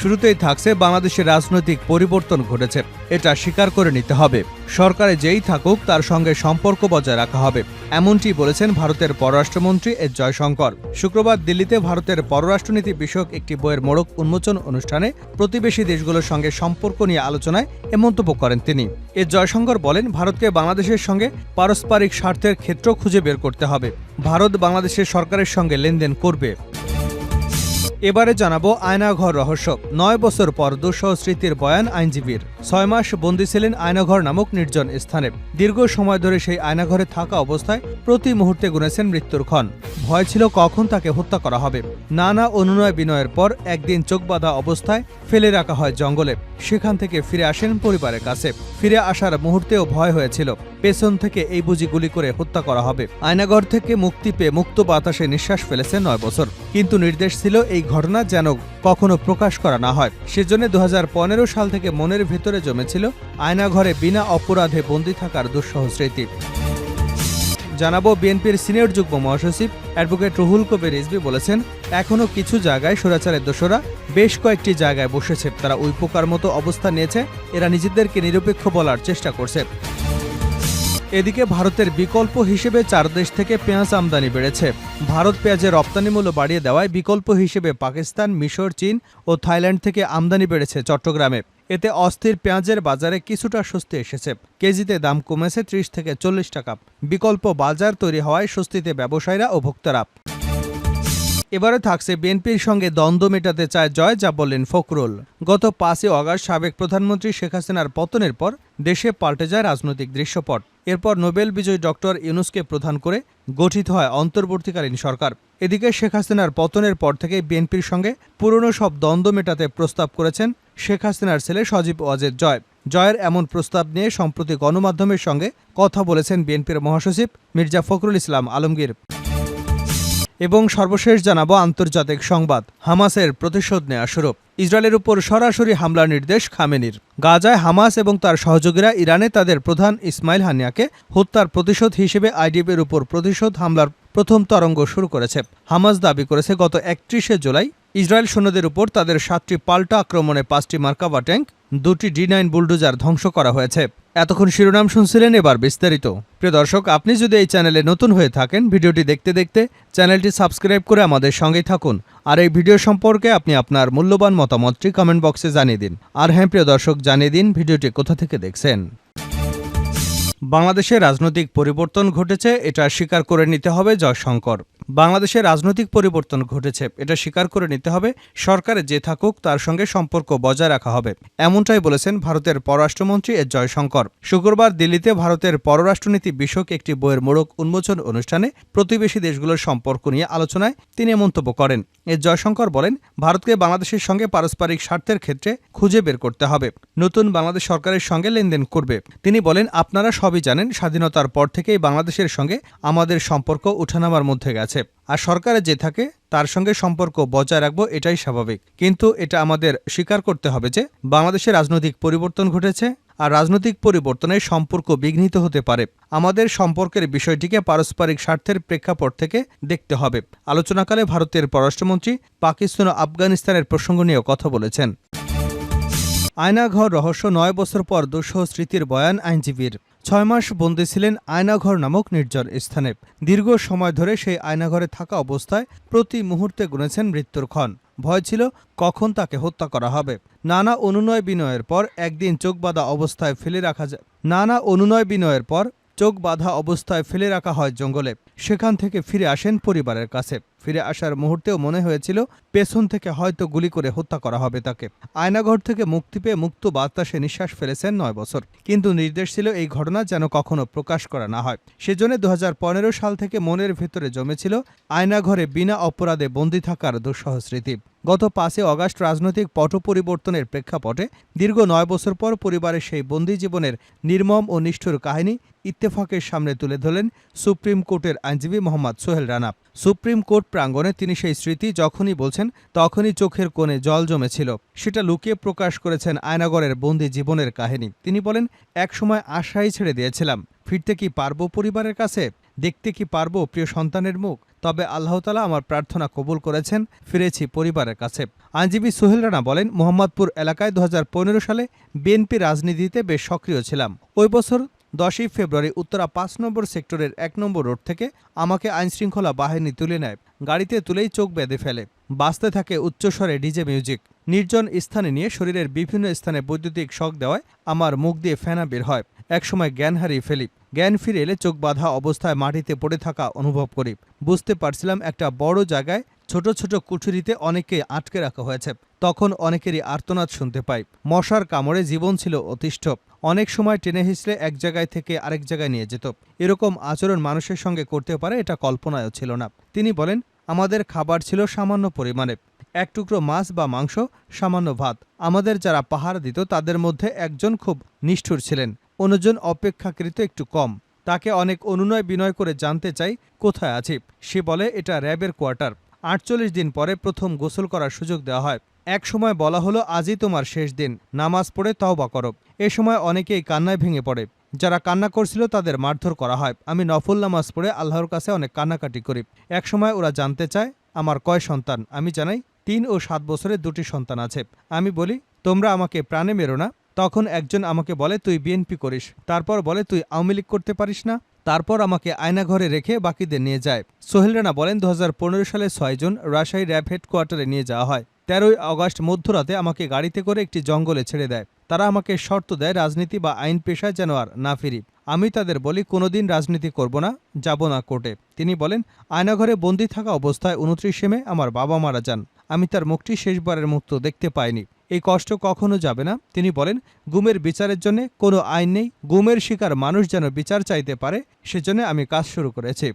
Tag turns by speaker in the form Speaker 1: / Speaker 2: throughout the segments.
Speaker 1: শুরুতেই থাকছে বাংলাদেশের রাজনৈতিক পরিবর্তন ঘটেছে। এটা স্বীকার করে নিতে হবে। সরকারে যেই থাকুক, তার সঙ্গে সম্পর্ক বজায় রাখা হবে। এমনটি বলেছেন ভারতের পররাষ্ট্রমন্ত্রী এস জয়শঙ্কর। শুক্রবার দিল্লিতে ভারতের পররাষ্ট্রনীতি বিষয়ক একটি বইয়ের মোড়ক উন্মোচন অনুষ্ঠানে প্রতিবেশী দেশগুলোর সঙ্গে সম্পর্ক নিয়ে আলোচনায় এ মন্তব্য করেন তিনি। এস জয়শঙ্কর বলেন, ভারতকে বাংলাদেশের সঙ্গে পারস্পরিক স্বার্থের ক্ষেত্র খুঁজে বের করতে হবে। ভারত বাংলাদেশের সরকারের সঙ্গে লেনদেন করবে। এবারে জানাব আয়নাঘর রহস্য। নয় বছর পর দুঃসহ স্মৃতির বয়ান আইনজীবীর। ছয় মাস বন্দী ছিলেন আয়নাঘর নামক নির্জন স্থানে। দীর্ঘ সময় ধরে সেই আয়নাঘরে থাকা অবস্থায় প্রতি মুহূর্তে গুনেছেন মৃত্যুর ক্ষণ। ভয় ছিল কখন তাকে হত্যা করা হবে। নানা অনুনয় বিনয়ের পর একদিন চোখ বাঁধা অবস্থায় ফেলে রাখা হয় জঙ্গলে। সেখান থেকে ফিরে আসেন পরিবারের কাছে। ফিরে আসার মুহূর্তেও ভয় হয়েছিল। পেছন থেকে এই বুঝি গুলি করে হত্যা করা হবে। আয়নাঘর থেকে মুক্তি পেয়ে মুক্ত বাতাসে নিঃশ্বাস ফেলেছে নয় বছর। কিন্তু নির্দেশ ছিল এই ঘটনা যেন কখনো প্রকাশ করা না হয়। সেজন্য দু হাজার পনেরো সাল থেকে মনের ভেতরে জমেছিল আয়নাঘরে বিনা অপরাধে বন্দী থাকার দুঃসহ স্মৃতি। জানাব বিএনপির সিনিয়র যুগ্ম মহাসচিব অ্যাডভোকেট রুহুল কবির রিজভি বলেছেন এখনও কিছু জায়গায় স্বৈরাচারের দোষরা বেশ কয়েকটি জায়গায় বসেছে। তারা উই পোকার মতো অবস্থান নিয়েছে। এরা নিজেদেরকে নিরপেক্ষ বলার চেষ্টা করছে। এদিকে ভারতের বিকল্প হিসেবে চার দেশ থেকে পেঁয়াজ আমদানি বেড়েছে। ভারত পেঁয়াজের রপ্তানি মূল্য বাড়িয়ে দেওয়ায় বিকল্প হিসেবে পাকিস্তান, মিশর, চীন ও থাইল্যান্ড থেকে আমদানি বেড়েছে চট্টগ্রামে। এতে অস্থির পেঁয়াজের বাজারে কিছুটা স্বস্তি এসেছে। কেজিতে দাম কমেছে ত্রিশ থেকে চল্লিশ টাকা। বিকল্প বাজার তৈরি হওয়ায় স্বস্তিতে ব্যবসায়ীরা ও ভোক্তারা। এবারে থাকছে বিএনপির সঙ্গে দ্বন্দ্ব মেটাতে চায় জয়, যা বললেন ফখরুল। গত পাঁচই অগাস্ট সাবেক প্রধানমন্ত্রী শেখ হাসিনার পতনের পর দেশে পাল্টে যায় রাজনৈতিক দৃশ্যপট। এরপর নোবেল বিজয়ী ডক্টর ইউনুসকে প্রধান করে গঠিত হয় অন্তর্বর্তীকালীন সরকার। এদিকে শেখ হাসিনার পতনের পর থেকে বিএনপির সঙ্গে পুরনো সব দ্বন্দ্ব মেটাতে প্রস্তাব করেছেন শেখ হাসিনার ছেলে সজীব ওয়াজেদ জয়। জয়ের এমন প্রস্তাব নিয়ে সম্প্রতি গণমাধ্যমের সঙ্গে কথা বলেছেন বিএনপির মহাসচিব মির্জা ফখরুল ইসলাম আলমগীর। এবং সর্বশেষ জানাব আন্তর্জাতিক সংবাদ। হামাসের প্রতিশোধ নেয়া শুরু ইসরায়েলের উপর সরাসরি হামলার নির্দেশ খামেনির। গাজায় হামাস এবং তার সহযোগীরা ইরানে তাদের প্রধান ইসমাইল হানিয়াকে হত্যার প্রতিশোধ হিসেবে আইডিএফের উপর প্রতিশোধ হামলার প্রথম তরঙ্গ শুরু করেছে। হামাস দাবি করেছে, গত একত্রিশে জুলাই ইসরায়েল সৈন্যদের উপর তাদের সাতটি পাল্টা আক্রমণে পাঁচটি মার্কাবা ট্যাঙ্ক, দুটি ডি নাইন বুলডোজার ধ্বংস করা হয়েছে। এতক্ষণ শিরোনাম শুনছিলেন এবার বিস্তারিত। প্রিয় দর্শক, আপনি যদি এই চ্যানেলে নতুন হয়ে থাকেন, ভিডিওটি দেখতে দেখতে চ্যানেলটি সাবস্ক্রাইব করে আমাদের সঙ্গেই থাকুন। আর এই ভিডিও সম্পর্কে আপনি আপনার মূল্যবান মতামতটি কমেন্ট বক্সে জানিয়ে দিন। আর হ্যাঁ প্রিয় দর্শক, জানিয়ে দিন ভিডিওটি কোথা থেকে দেখছেন। বাংলাদেশে রাজনৈতিক পরিবর্তন ঘটেছে, এটা স্বীকার করে নিতে হবে জয়শঙ্কর। বাংলাদেশে রাজনৈতিক পরিবর্তন ঘটেছে, এটা স্বীকার করে নিতে হবে সরকারে যে থাকুক, তার সঙ্গে সম্পর্ক বজায় রাখা হবে। এমনটাই বলেছেন ভারতের পররাষ্ট্রমন্ত্রী এস জয়শঙ্কর। শুক্রবার দিল্লিতে ভারতের পররাষ্ট্রনীতি বিষয়ক একটি বইয়ের মোড়ক উন্মোচন অনুষ্ঠানে প্রতিবেশী দেশগুলোর সম্পর্ক নিয়ে আলোচনায় তিনি মন্তব্য করেন। এস জয়শঙ্কর বলেন, ভারতকে বাংলাদেশের সঙ্গে পারস্পরিক স্বার্থের ক্ষেত্রে খুঁজে বের করতে হবে। নতুন বাংলাদেশ সরকারের সঙ্গে লেনদেন করবে। তিনি বলেন, আপনারা সবই জানেন, স্বাধীনতার পর থেকেই বাংলাদেশের সঙ্গে আমাদের সম্পর্ক উঠানামার মধ্যে গেছে। আর সরকারে যে থাকে, তার সঙ্গে সম্পর্ক বজায় রাখব এটাই স্বাভাবিক। কিন্তু এটা আমাদের স্বীকার করতে হবে যে, বাংলাদেশে রাজনৈতিক পরিবর্তন ঘটেছে আর রাজনৈতিক পরিবর্তনে সম্পর্ক বিঘ্নিত হতে পারে। আমাদের সম্পর্কের বিষয়টিকে পারস্পরিক স্বার্থের প্রেক্ষাপট থেকে দেখতে হবে। আলোচনাকালে ভারতের পররাষ্ট্রমন্ত্রী পাকিস্তান ও আফগানিস্তানের প্রসঙ্গ নিয়েও কথা বলেছেন। আয়নাঘর রহস্য নয় বছর পর দুঃসহ স্মৃতির বয়ান আইনজীবীর। ছয় মাস বন্দী ছিলেন আয়নাঘর নামক নির্জন স্থানে। দীর্ঘ সময় ধরে সেই আয়নাঘরে থাকা অবস্থায় প্রতি মুহূর্তে গুনেছেন মৃত্যুর ক্ষণ। ভয় ছিল কখন তাকে হত্যা করা হবে। নানা অনুনয় বিনয়ের পর একদিন চোখ বাঁধা অবস্থায় ফেলে রাখা যায়। নানা অনুনয় বিনয়ের পর চোখ বাঁধা অবস্থায় ফেলে রাখা হয় জঙ্গলে। সেখান থেকে ফিরে আসেন পরিবারের কাছে। ফিরে আসার মুহূর্তেও মনে হয়েছিল, পেছন থেকে হয়তো গুলি করে হত্যা করা হবে তাকে। আয়নাঘর থেকে মুক্তি পেয়ে মুক্ত বাতাসে নিঃশ্বাস ফেলেছেন নয় বছর। কিন্তু নির্দেশ ছিল এই ঘটনা যেন কখনো প্রকাশ করা না হয়। সেজন্য দু হাজার পনেরো সাল থেকে মনের ভেতরে জমেছিল, আয়নাঘরে বিনা অপরাধে বন্দী থাকার দুঃসহ স্মৃতি। গত পাঁচে অগাস্ট রাজনৈতিক পট পরিবর্তনের প্রেক্ষাপটে দীর্ঘ নয় বছর পর পরিবারের সেই বন্দী জীবনের নির্মম ও নিষ্ঠুর কাহিনী ইত্তেফাকের সামনে তুলে ধরলেন সুপ্রিম কোর্টের আইনজীবী মোহাম্মদ সোহেল রানা। সুপ্রিম কোর্ট প্রাঙ্গণে তিনি সেই স্মৃতি যখনই বলছেন, তখনই চোখের কোণে জল জমেছিল। সেটা লুকিয়ে প্রকাশ করেছেন আয়নাগরের বন্দি জীবনের কাহিনী। তিনি বলেন, একসময় আশাই ছেড়ে দিয়েছিলাম। ফিরতে কি পারব পরিবারের কাছে? দেখতে কি পারব প্রিয় সন্তানের মুখ? তবে আল্লাহতালা আমার প্রার্থনা কবুল করেছেন, ফিরেছি পরিবারের কাছে। আইনজীবী সোহেল রানা বলেন, মোহাম্মদপুর এলাকায় দু হাজার পনেরো সালে বিএনপি রাজনীতিতে বেশ সক্রিয় ছিলাম। ওই বছর দশই ফেব্রুয়ারি উত্তরা পাঁচ নম্বর সেক্টরের এক নম্বর রোড থেকে আমাকে আইনশৃঙ্খলা বাহিনী তুলে নেয়। গাড়িতে তুলেই চোখ বেঁধে ফেলে। বাঁচতে থাকে উচ্চস্বরে ডিজে মিউজিক। নির্জন স্থানে নিয়ে শরীরের বিভিন্ন স্থানে বৈদ্যুতিক শক দেওয়ায় আমার মুখ দিয়ে ফেনা বের হয়। একসময় জ্ঞান হারিয়ে ফেলি জ্ঞান ফিরে এলে চোখ বাঁধা অবস্থায় মাটিতে পড়ে থাকা অনুভব করি। বুঝতে পারছিলাম একটা বড় জায়গায় ছোট ছোট কুঠুরিতে অনেককে আটকে রাখা হয়েছে। তখন অনেকেরই আর্তনাদ শুনতে পাই। মশার কামড়ে জীবন ছিল অতিষ্ঠ। অনেক সময় টেনে হিসলে এক জায়গায় থেকে আরেক জায়গায় নিয়ে যেত। এরকম আচরণ মানুষের সঙ্গে করতে পারে এটা কল্পনায়ও ছিল না। তিনি বলেন, আমাদের খাবার ছিল সামান্য পরিমাণে। এক টুকরো মাছ বা মাংস, সামান্য ভাত। আমাদের যারা পাহারা দিত তাদের মধ্যে একজন খুব নিষ্ঠুর ছিলেন। অন্যজন অপেক্ষাকৃত একটু কম। তাকে অনেক অনুনয় বিনয় করে জানতে চাই, কোথায় আছি? সে বলে, এটা র্যাবের কোয়ার্টার। আটচল্লিশ দিন পরে প্রথম গোসল করার সুযোগ দেওয়া হয়। এক সময় বলা হলো, আজই তোমার শেষ দিন। নামাজ পড়ে তওবা করো। এ সময় অনেকেই কান্নায় ভেঙে পড়ে। যারা কান্না করছিল, তাদের মারধর করা হয়। আমি নফল নামাজ পড়ে আল্লাহর কাছে অনেক কান্নাকাটি করি। এক সময় ওরা জানতে চায়, আমার কয় সন্তান? আমি জানাই, তিন ও সাত বছরের দুটি সন্তান আছে। আমি বলি, তোমরা আমাকে প্রাণে মেরো না। তখন একজন আমাকে বলে, তুই বিএনপি করিস। তারপর বলে, তুই আওয়ামী লীগ করতে পারিস না। তারপর আমাকে আয়নাঘরে রেখে বাকিদের নিয়ে যায়। সোহেল রানা বলেন দু হাজার পনেরো সালে ছয় জুন রাজশাহী র্যাব হেডকোয়ার্টারে নিয়ে যাওয়া হয়। তেরোই আগস্ট মধ্যরাতে আমাকে গাড়িতে করে একটি জঙ্গলে ছেড়ে দেয়। তারা আমাকে শর্ত দেয়, রাজনীতি বা আইন পেশায় যেন আর না ফিরি। আমি তাদের বলি, কোনোদিন রাজনীতি করব না, যাব না কোর্টে। তিনি বলেন আয়নাঘরে বন্দি থাকা অবস্থায় উনত্রিশে মে আমার বাবা মারা যান। আমি তার মুখটি শেষবারের মুক্ত দেখতে পাইনি। এই কষ্ট কখনো যাবে না। তিনি বলেন, গুমের বিচারের জন্য কোনো আইন নেই। গুমের শিকার মানুষ যেন বিচার চাইতে পারে, সেজন্য আমি কাজ শুরু করেছি।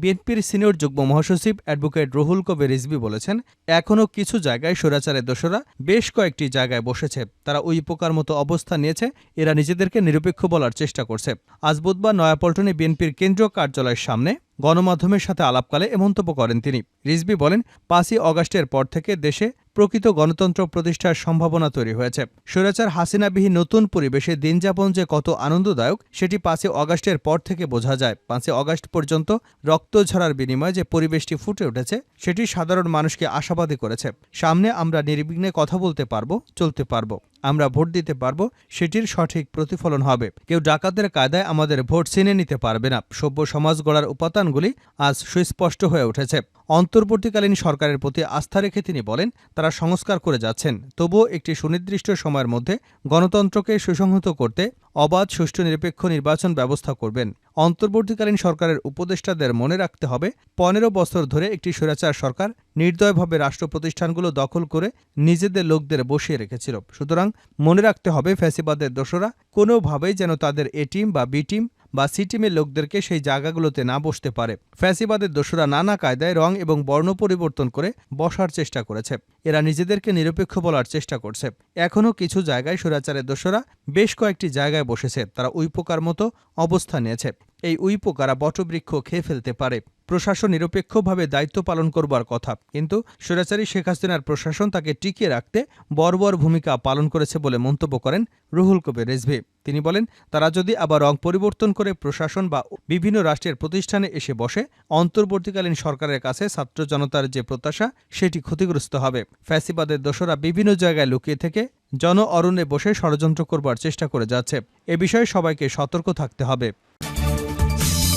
Speaker 1: বিএনপির সিনিয়র যুগ্ম মহাসচিব অ্যাডভোকেট রুহুল কবির রিজভি বলেছেন এখনও কিছু জায়গায় স্বৈরাচারের দোষরা বেশ কয়েকটি জায়গায় বসেছে। তারা ওই পোকার মতো অবস্থান নিয়েছে, এরা নিজেদেরকে নিরপেক্ষ বলার চেষ্টা করছে। আজ বুধবার নয়াপল্টনে বিএনপির কেন্দ্রীয় কার্যালয়ের সামনে গণমাধ্যমের সাথে আলাপকালে এ মন্তব্য করেন তিনি। রিজভি বলেন, পাঁচই অগাস্টের পর থেকে দেশে প্রকৃত গণতন্ত্র প্রতিষ্ঠার সম্ভাবনা তৈরি হয়েছে। স্বৈরাচার হাসিনাবিহীন নতুন পরিবেশে দিনযাপন যে কত আনন্দদায়ক, সেটি পাঁচই অগাস্টের পর থেকে বোঝা যায়। পাঁচই অগাস্ট পর্যন্ত রক্ত ঝরার বিনিময়ে যে পরিবেশটি ফুটে উঠেছে, সেটি সাধারণ মানুষকে আশাবাদী করেছে। সামনে আমরা নির্বিঘ্নে কথা বলতে পারব, চলতে পারব। আমরা ভোট দিতে পারব, সেটির সঠিক প্রতিফলন হবে। কেউ ডাকাতের কায়দায় আমাদের ভোট ছিনে নিতে পারবে না। সভ্য সমাজ গড়ার উপাদানগুলি আজ সুস্পষ্ট হয়ে উঠেছে। অন্তর্বর্তীকালীন সরকারের প্রতি আস্থা রেখে তিনি বলেন, তারা সংস্কার করে যাচ্ছেন। তবুও একটি সুনির্দিষ্ট সময়ের মধ্যে গণতন্ত্রকে সুসংহত করতে অবাধ, সুষ্ঠু, নিরপেক্ষ নির্বাচন ব্যবস্থা করবেন। অন্তর্বর্তীকালীন সরকারের উপদেষ্টাদের মনে রাখতে হবে, পনেরো বছর ধরে একটি স্বৈরাচার সরকার নির্দয়ভাবে রাষ্ট্র প্রতিষ্ঠানগুলো দখল করে নিজেদের লোকদের বসিয়ে রেখেছিল। সুতরাং মনে রাখতে হবে ফ্যাসিবাদের দোষরা কোনোভাবেই যেন তাদের এ টিম বা বি টিম বা সিটিমের লোকদেরকে সেই জায়গাগুলোতে না বসতে পারে। ফ্যাসিবাদের দোষরা নানা কায়দায় রং এবং বর্ণ পরিবর্তন করে বসার চেষ্টা করেছে। এরা নিজেদেরকে নিরপেক্ষ বলার চেষ্টা করছে। এখনও কিছু জায়গায় স্বৈরাচারের দোষরা বেশ কয়েকটি জায়গায় বসেছে। তারা উইপোকার মতো অবস্থা নিয়েছে। এই উইপোকারা বটবৃক্ষ খেয়ে ফেলতে পারে। প্রশাসন নিরপেক্ষভাবে দায়িত্ব পালন করবার কথা। কিন্তু স্বৈরাচারী শেখ হাসিনার প্রশাসন তাকে টিকিয়ে রাখতে বর্বর ভূমিকা পালন করেছে বলে মন্তব্য করেন রুহুল কবির রেজভি। তিনি বলেন, তারা যদি আবার রং পরিবর্তন করে প্রশাসন বা বিভিন্ন রাষ্ট্রের প্রতিষ্ঠানে এসে বসে, অন্তর্বর্তীকালীন সরকারের কাছে ছাত্র জনতার যে প্রত্যাশা, সেটি ক্ষতিগ্রস্ত হবে। ফ্যাসিবাদের দোষরা বিভিন্ন জায়গায় লুকিয়ে থেকে জন অরণ্যে বসে ষড়যন্ত্র করবার চেষ্টা করে যাচ্ছে। এ বিষয়ে সবাইকে সতর্ক থাকতে হবে।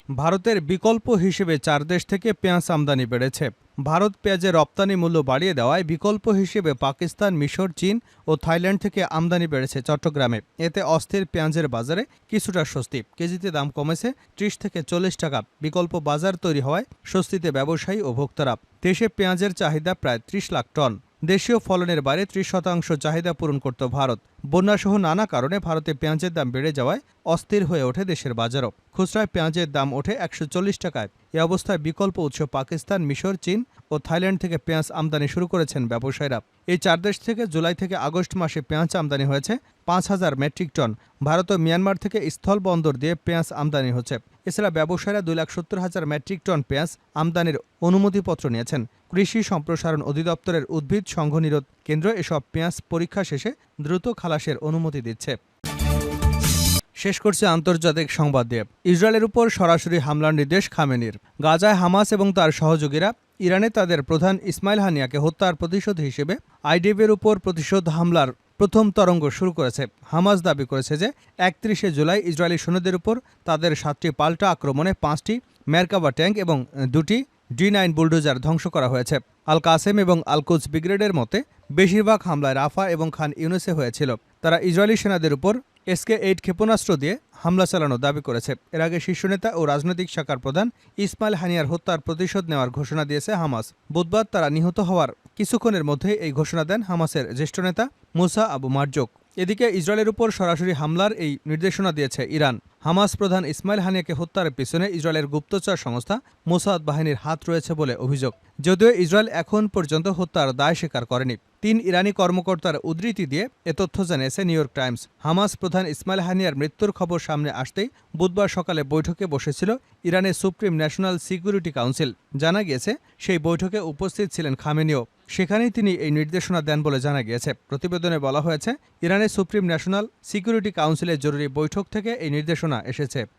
Speaker 1: ভারতের বিকল্প হিসেবে চার দেশ থেকে পেঁয়াজ আমদানি বেড়েছে। ভারত পেঁয়াজের রপ্তানি মূল্য বাড়িয়ে দেওয়ায় বিকল্প হিসেবে পাকিস্তান, মিশর, চীন ও থাইল্যান্ড থেকে আমদানি বেড়েছে চট্টগ্রামে। এতে অস্থির পেঁয়াজের বাজারে কিছুটা স্বস্তি। কেজিতে দাম কমেছে ত্রিশ থেকে চল্লিশ টাকা। বিকল্প বাজার তৈরি হওয়ায় স্বস্তিতে ব্যবসায়ী ও ভোক্তারা। দেশে পেঁয়াজের চাহিদা প্রায় ত্রিশ লাখ টন। দেশীয় ফলনের বাইরে ত্রিশ শতাংশ চাহিদা পূরণ করত ভারত। বন্যাসহ নানা কারণে ভারতে পেঁয়াজের দাম বেড়ে যাওয়ায় অস্থির হয়ে ওঠে দেশের বাজারও। খুচরায় পেঁয়াজের দাম ওঠে একশো চল্লিশ টাকায়। এ অবস্থায় বিকল্প উৎস পাকিস্তান, মিশর, চীন ও থাইল্যান্ড থেকে পেঁয়াজ আমদানি শুরু করেছেন ব্যবসায়ীরা। এই চার দেশ থেকে জুলাই থেকে আগস্ট মাসে পেঁয়াজ আমদানি হয়েছে পাঁচ হাজার মেট্রিক টন। ভারত ও মিয়ানমার থেকে স্থল বন্দর দিয়ে পেঁয়াজ আমদানি হচ্ছে। এছাড়া ব্যবসায়ীরা দুই লাখ সত্তর হাজার মেট্রিক টন পেঁয়াজ আমদানির অনুমতিপত্র নিয়েছেন। কৃষি সম্প্রসারণ অধিদপ্তরের উদ্ভিদ সংঘ নিরোধ কেন্দ্র এসব পেঁয়াজ পরীক্ষা শেষে দ্রুত খালাসের অনুমতি দিচ্ছে। শেষ করছে আন্তর্জাতিক সংবাদ দিয়ে। ইসরায়েলের উপর সরাসরি হামলার নির্দেশ খামেনির। গাজায় হামাস এবং তার সহযোগীরা ইরানে তাদের প্রধান ইসমাইল হানিয়াকে হত্যার প্রতিশোধ হিসেবে আইডিএফের উপর প্রতিশোধ হামলার প্রথম তরঙ্গ শুরু করেছে। হামাস দাবি করেছে যে, একত্রিশে জুলাই ইসরায়েলি সৈন্যদের উপর তাদের সাতটি পাল্টা আক্রমণে পাঁচটি মেরকাবা ট্যাঙ্ক এবং দুটি ডি নাইন বুলডোজার ধ্বংস করা হয়েছে। আল কাসেম এবং আলকুজ ব্রিগেডের মতে, বেশিরভাগ হামলায় রাফা এবং খান ইউনুসে হয়েছিল। তারা ইসরায়েলি সেনাদের উপর এসকে এইট ক্ষেপণাস্ত্র দিয়ে হামলা চালানোর দাবি করেছে। এর আগে শীর্ষ নেতা ও রাজনৈতিক শাখার প্রধান ইসমাইল হানিয়ার হত্যার প্রতিশোধ নেওয়ার ঘোষণা দিয়েছে হামাস। বুধবার তারা নিহত হওয়ার কিছুক্ষণের মধ্যেই এই ঘোষণা দেন হামাসের জ্যেষ্ঠ নেতা মুসা আবু মার্জোক। এদিকে ইসরায়েলের উপর সরাসরি হামলার এই নির্দেশনা দিয়েছে ইরান। হামাস প্রধান ইসমাইল হানিয়াকে হত্যার পিছনে ইসরায়েলের গুপ্তচর সংস্থা মোসাদ বাহিনীর হাত রয়েছে বলে অভিযোগ। যদিও ইসরায়েল এখন পর্যন্ত হত্যার দায় স্বীকার করেনি। তিন ইরানি কর্মকর্তার উদ্ধৃতি দিয়ে এ তথ্য জানিয়েছে নিউ ইয়র্ক টাইমস। হামাস প্রধান ইসমাইল হানিয়ার মৃত্যুর খবর সামনে আসতেই বুধবার সকালে বৈঠকে বসেছিল ইরানের সুপ্রিম ন্যাশনাল সিকিউরিটি কাউন্সিল। জানা গিয়েছে, সেই বৈঠকে উপস্থিত ছিলেন খামেনিও সেখানেই তিনি এই নির্দেশনা দেন বলে জানা গিয়েছে। প্রতিবেদনে বলা হয়েছে, ইরানের সুপ্রিম ন্যাশনাল সিকিউরিটি কাউন্সিলের জরুরি বৈঠক থেকে এই নির্দেশনা এসেছে।